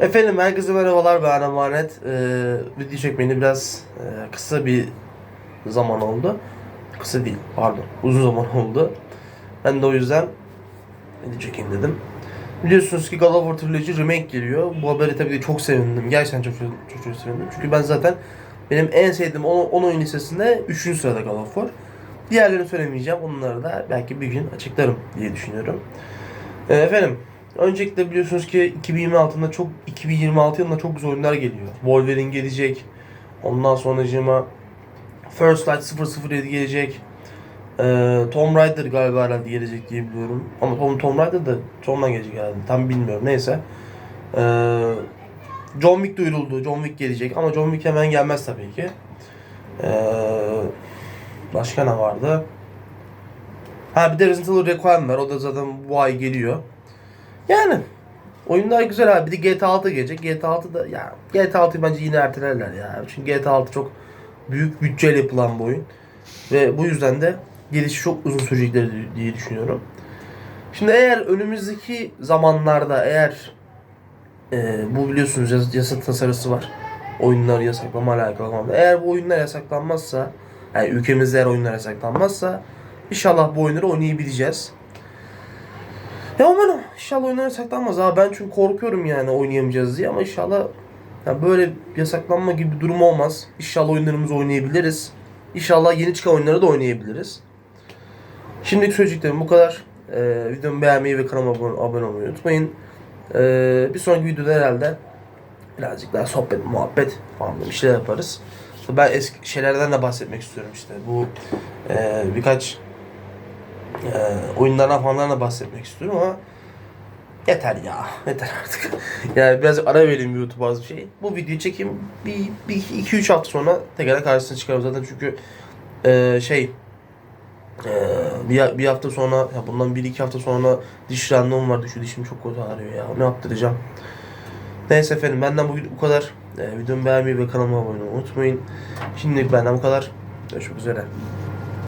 Efendim herkese merhabalar ben Emanet. Ee, video çekmeni biraz e, kısa bir zaman oldu. Kısa değil pardon uzun zaman oldu. Ben de o yüzden video çekeyim dedim. Biliyorsunuz ki God of War Trilogy Remake geliyor. Bu haberi tabii ki çok sevindim. Gerçekten çok çok, çok sevindim. Çünkü ben zaten benim en sevdiğim 10 oyun listesinde 3. sırada God of War. Diğerlerini söylemeyeceğim. Onları da belki bir gün açıklarım diye düşünüyorum. Ee, efendim Öncelikle biliyorsunuz ki 2026'da çok 2026 yılında çok güzel oyunlar geliyor. Wolverine gelecek. Ondan sonracığıma First Light 007 gelecek. Ee, Tomb Raider galiba herhalde gelecek diye biliyorum. Ama Tom, Tomb Raider da sonuna gelecek herhalde. Tam bilmiyorum. Neyse. Ee, John Wick duyuruldu. John Wick gelecek. Ama John Wick hemen gelmez tabii ki. Ee, başka ne vardı? Ha bir de Resident Evil Requiem var. O da zaten bu ay geliyor. Yani oyunlar güzel abi. Bir de GTA 6 gelecek. GTA 6 da ya GTA 6'yı bence yine ertelerler ya. Çünkü GTA 6 çok büyük bütçeyle yapılan bir oyun. Ve bu yüzden de gelişi çok uzun sürecekler diye düşünüyorum. Şimdi eğer önümüzdeki zamanlarda eğer e, bu biliyorsunuz yas- yasa tasarısı var. Oyunları yasaklama alakalı falan. Eğer bu oyunlar yasaklanmazsa yani ülkemizde eğer oyunlar yasaklanmazsa inşallah bu oyunları oynayabileceğiz. Ya umarım inşallah oyunlar yasaklanmaz abi. Ben çünkü korkuyorum yani oynayamayacağız diye ama inşallah ya böyle yasaklanma gibi bir durum olmaz. İnşallah oyunlarımızı oynayabiliriz. İnşallah yeni çıkan oyunları da oynayabiliriz. Şimdilik söyleyeceklerim bu kadar. Ee, videomu beğenmeyi ve kanalıma abone, abone olmayı unutmayın. Ee, bir sonraki videoda herhalde birazcık daha sohbet, muhabbet falan bir şeyler yaparız. Ben eski şeylerden de bahsetmek istiyorum işte. Bu e, birkaç e, oyunlardan falandan da bahsetmek istiyorum ama yeter ya. Yeter artık. yani biraz ara vereyim YouTube bazı bir şey. Bu videoyu çekeyim. Bir, bir iki, üç hafta sonra tekrar karşısına çıkarım zaten çünkü e, şey e, bir, bir hafta sonra ya bundan bir iki hafta sonra diş randevum var. Şu dişim çok kötü ağrıyor ya. Ne yaptıracağım? Neyse efendim benden bugün bu kadar. E, videomu beğenmeyi ve kanalıma abone olmayı unutmayın. Şimdilik benden bu kadar. Görüşmek üzere.